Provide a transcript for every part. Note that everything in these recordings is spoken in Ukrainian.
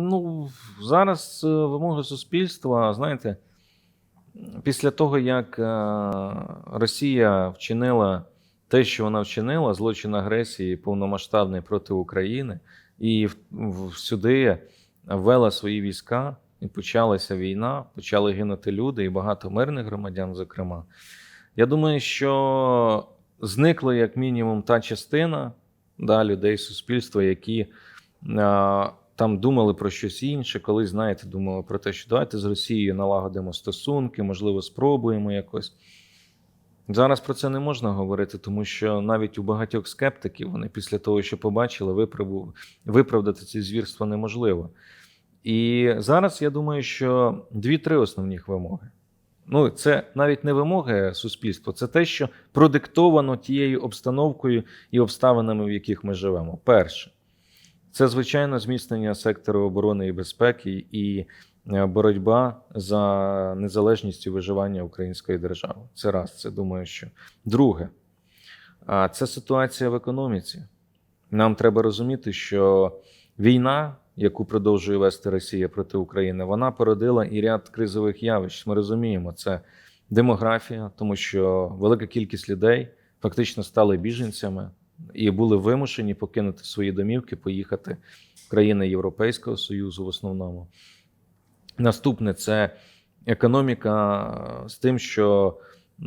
Ну, зараз е, вимоги суспільства, знаєте, після того, як е, Росія вчинила те, що вона вчинила, злочин агресії повномасштабний проти України, і сюди ввела свої війська, і почалася війна, почали гинути люди, і багато мирних громадян, зокрема. Я думаю, що зникла як мінімум та частина да, людей суспільства, які а, там думали про щось інше, колись, знаєте, думали про те, що давайте з Росією налагодимо стосунки, можливо, спробуємо якось. Зараз про це не можна говорити, тому що навіть у багатьох скептиків вони після того, що побачили, виправдати ці звірства неможливо. І зараз я думаю, що дві-три основних вимоги. Ну, це навіть не вимоги суспільства, це те, що продиктовано тією обстановкою і обставинами, в яких ми живемо. Перше, це звичайно зміцнення сектору оборони і безпеки і е, боротьба за незалежність і виживання української держави. Це раз, це думаю, що друге, а, це ситуація в економіці. Нам треба розуміти, що війна, яку продовжує вести Росія проти України, вона породила і ряд кризових явищ. Ми розуміємо, це демографія, тому що велика кількість людей фактично стали біженцями і були вимушені покинути свої домівки, поїхати в країни Європейського Союзу в основному. Наступне це економіка е, з тим, що е,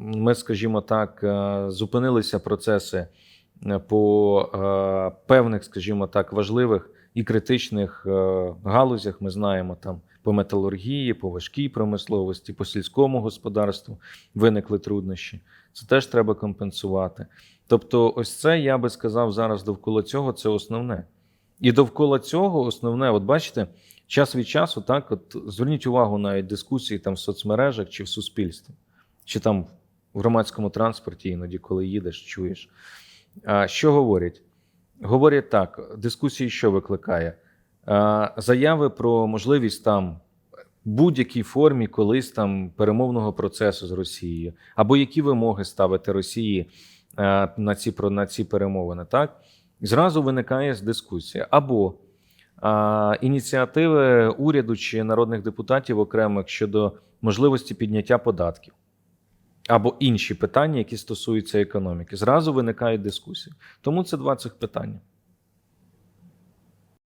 ми, скажімо так, е, зупинилися процеси по е, певних, скажімо так, важливих і критичних е, галузях. Ми знаємо там по металургії, по важкій промисловості, по сільському господарству виникли труднощі. Це теж треба компенсувати. Тобто, ось це я би сказав зараз довкола цього це основне. І довкола цього основне, от бачите, час від часу, так, от зверніть увагу навіть дискусії там в соцмережах чи в суспільстві, чи там в громадському транспорті, іноді, коли їдеш, чуєш. Що говорять? Говорять так: дискусії, що викликає? Заяви про можливість там будь-якій формі колись там перемовного процесу з Росією, або які вимоги ставити Росії на ці, на ці перемовини, так? Зразу виникає дискусія. Або а, ініціативи уряду чи народних депутатів окремих щодо можливості підняття податків, або інші питання, які стосуються економіки. Зразу виникають дискусії. Тому це два цих питання.